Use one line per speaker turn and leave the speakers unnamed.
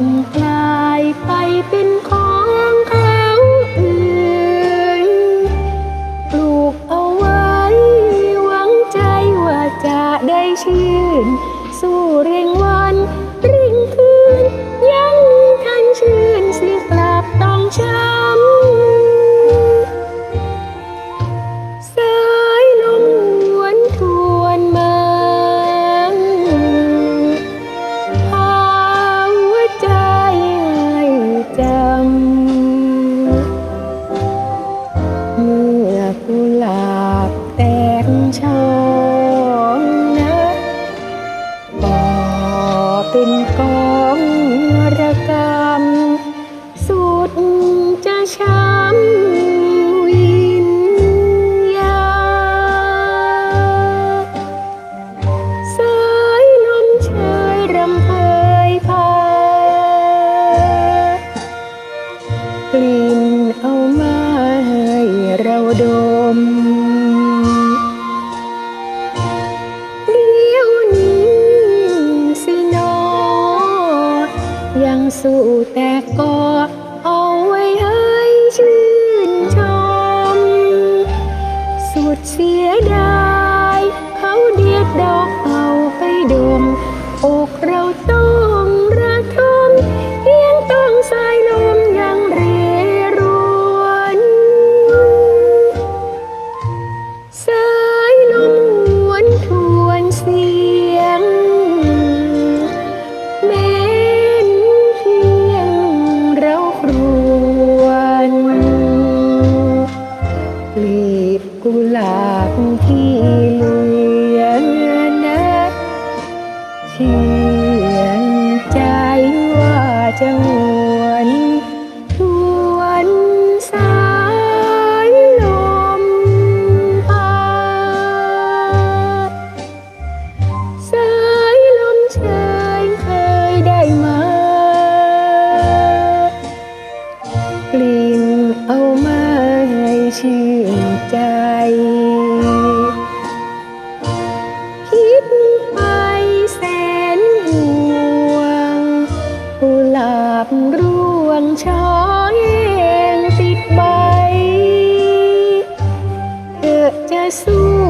ดกลายไปเป็นของเขาอื่นปลูกเอาไว้หวังใจว่าจะได้ชื่น สู้เรียง เป็นกองระกำสุดจะช้ำวิญญาสายลมเชยรำเพยพากลิ่นเอามาให้เราดม ยังสู้แต่ก็เอาไว้ให้ชื่นชม สุดเสียดาย เขาเดียดดอกเอาไปดมอกเรา เอามาให้ชื่นใจ คิดไปแสนห่วงกุหลาบร่วงช้อยเองติดใบเธอจะสู้